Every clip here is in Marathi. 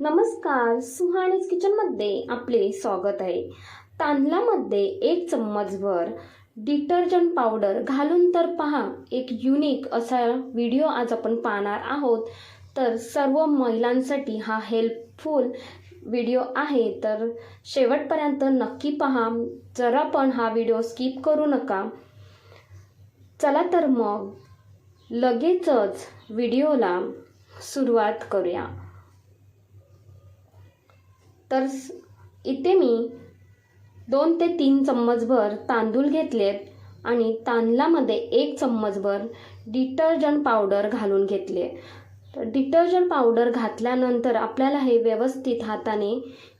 नमस्कार सुहाणीज किचनमध्ये आपले स्वागत आहे. तांदळामध्ये एक चम्मचभर डिटर्जंट पावडर घालून तर पहा एक युनिक असा व्हिडिओ आज आपण पाहणार आहोत. तर सर्व महिलांसाठी हा हेल्पफुल व्हिडिओ आहे. तर शेवटपर्यंत नक्की पहा जरा पण हा व्हिडिओ स्किप करू नका. चला तर मग लगेचच व्हिडिओला सुरुवात करूया. तर इथे मी दोन ते तीन चम्मचभर तांदूळ घेतलेत आणि तांदळामध्ये एक चम्मचभर डिटर्जंट पावडर घालून घेतले. तर डिटर्जंट पावडर घातल्यानंतर आपल्याला हे व्यवस्थित हाताने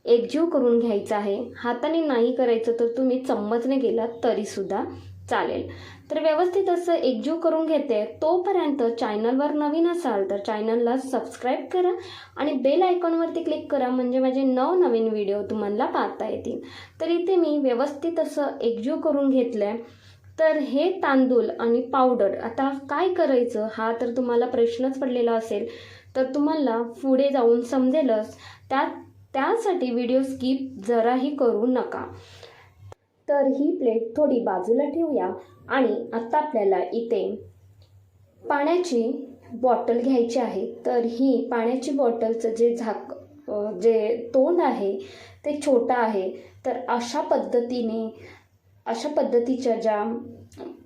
एकजीव करून घ्यायचं आहे. हाताने नाही करायचं तर तुम्ही चम्मचने गेलात तरीसुद्धा. चालेल. तर व्यवस्थित असं एकजीव करून घेते. तोपर्यंत चॅनलवर नवीन असाल तर चॅनलला सबस्क्राईब करा आणि बेल आयकॉनवरती क्लिक करा म्हणजे माझे नवनवीन व्हिडिओ तुम्हाला पाहता येतील. तर इथे मी व्यवस्थित असं एकजीव करून घेतलं आहे तर हे तांदूळ आणि पावडर आता काय करायचं? हा तर तुम्हाला प्रश्नच पडलेला असेल. तर तुम्हाला पुढे जाऊन समजेलच. त्या त्यासाठी व्हिडिओ स्किप जराही करू नका. तर ही प्लेट थोडी बाजूला ठेवूया आणि आत्ता आपल्याला इथे पाण्याची बॉटल घ्यायची आहे. तर ही पाण्याची बॉटलचं जे झाक जे तोंड आहे ते छोटं आहे. तर अशा पद्धतीने अशा पद्धतीच्या ज्या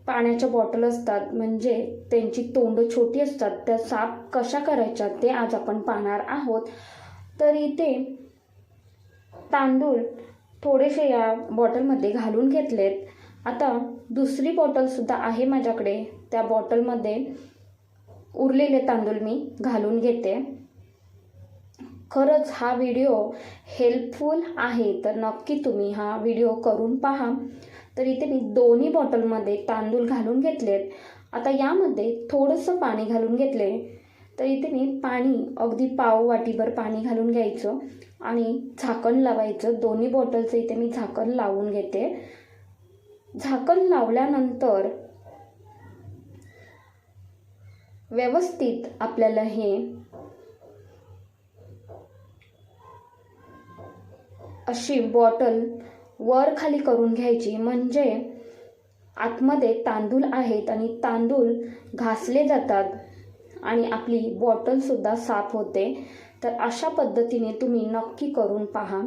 पाण्याच्या बॉटल असतात म्हणजे त्यांची तोंडं छोटी असतात त्या साफ कशा करायच्या ते आज आपण पाहणार आहोत. तर इथे तांदूळ थोडेसे या बॉटलमध्ये घालून घेतलेत. आता दुसरी बॉटलसुद्धा आहे माझ्याकडे. त्या बॉटलमध्ये उरलेले तांदूळ मी घालून घेते. खरंच हा व्हिडिओ हेल्पफुल आहे तर नक्की तुम्ही हा व्हिडिओ करून पहा. तर इथे मी दोन्ही बॉटलमध्ये तांदूळ घालून घेतलेत. आता यामध्ये थोडंसं पाणी घालून घेतले. तर इथे मी पाणी अगदी पाव वाटीभर पाणी घालून घ्यायचं आणि झाकण लावायचं. दोन्ही बॉटलचं इथे मी झाकण लावून घेते. झाकण लावल्यानंतर व्यवस्थित आपल्याला हे अशी बॉटल वर खाली करून घ्यायची. म्हणजे आतमध्ये तांदूळ आहेत आणि तांदूळ घासले जातात. आणि आपली बॉटलसुद्धा साफ होते. तर अशा पद्धतीने तुम्ही नक्की करून पहा.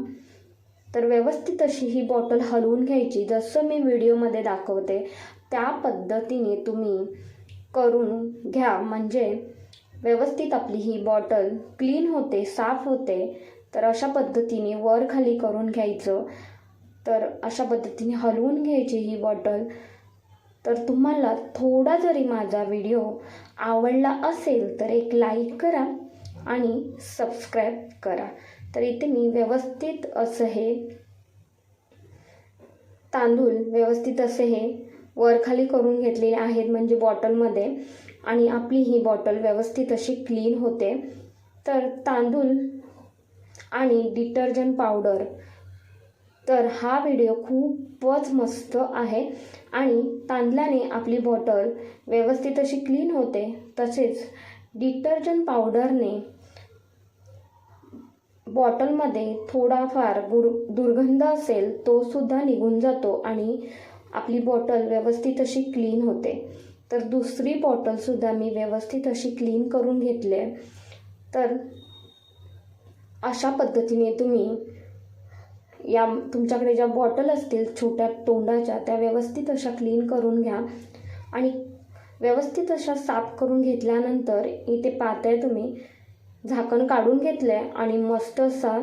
तर व्यवस्थित अशी ही बॉटल हलवून घ्यायची. जसं मी व्हिडिओमध्ये दाखवते त्या पद्धतीने तुम्ही करून घ्या. म्हणजे व्यवस्थित आपली ही बॉटल क्लीन होते साफ होते. तर अशा पद्धतीने वर खाली करून घ्यायचं. तर अशा पद्धतीने हलवून घ्यायची ही बॉटल तर तुम्हाला थोडा जरी माझा व्हिडिओ आवडला असेल तर एक लाईक करा आणि सबस्क्राईब करा. तर इथे मी व्यवस्थित असं हे तांदूळ व्यवस्थित असे हे वरखाली करून घेतलेले आहेत म्हणजे बॉटलमध्ये आणि आपली ही बॉटल व्यवस्थित अशी क्लीन होते. तर तांदूळ आणि डिटर्जंट पावडर. तर हा व्हिडिओ खूपच मस्त आहे. आणि तांदल्याने आपली बॉटल व्यवस्थित अशी क्लीन होते. तसेच डिटर्जंट पावडरने बॉटलमध्ये थोडाफार गुर दुर्गंध असेल तो सुद्धा निघून जातो आणि आपली बॉटल व्यवस्थित अशी क्लीन होते. तर दुसरी बॉटलसुद्धा मी व्यवस्थित अशी क्लीन करून घेतले तर अशा पद्धतीने तुम्ही या तुमच्याकडे ज्या बॉटल असतील छोट्या तोंडाच्या त्या व्यवस्थित अशा क्लीन करून घ्या. आणि व्यवस्थित अशा साफ करून घेतल्यानंतर इथे पाहताय तुम्ही झाकण काढून घेतलं आहे आणि मस्त असा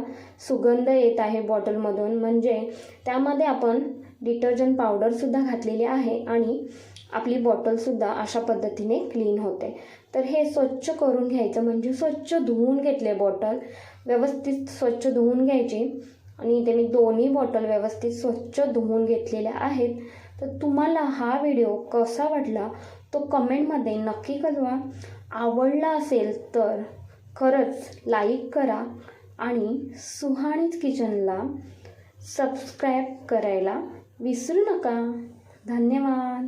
सुगंध येत आहे बॉटलमधून. म्हणजे त्यामध्ये आपण डिटर्जंट पावडरसुद्धा घातलेली आहे आणि आपली बॉटलसुद्धा अशा पद्धतीने क्लीन होते. तर हे स्वच्छ करून घ्यायचं म्हणजे स्वच्छ धुवून घेतले बॉटल. व्यवस्थित स्वच्छ धुवून घ्यायची. आणि इथे मी दोन्ही बॉटल व्यवस्थित स्वच्छ धुवून घेतलेल्या आहेत. तर तुम्हाला हा व्हिडिओ कसा वाटला तो कमेंटमध्ये नक्की कळवा. आवडला असेल तर खरंच लाईक करा आणि सुहाणीत किचनला सबस्क्राईब करायला विसरू नका. धन्यवाद.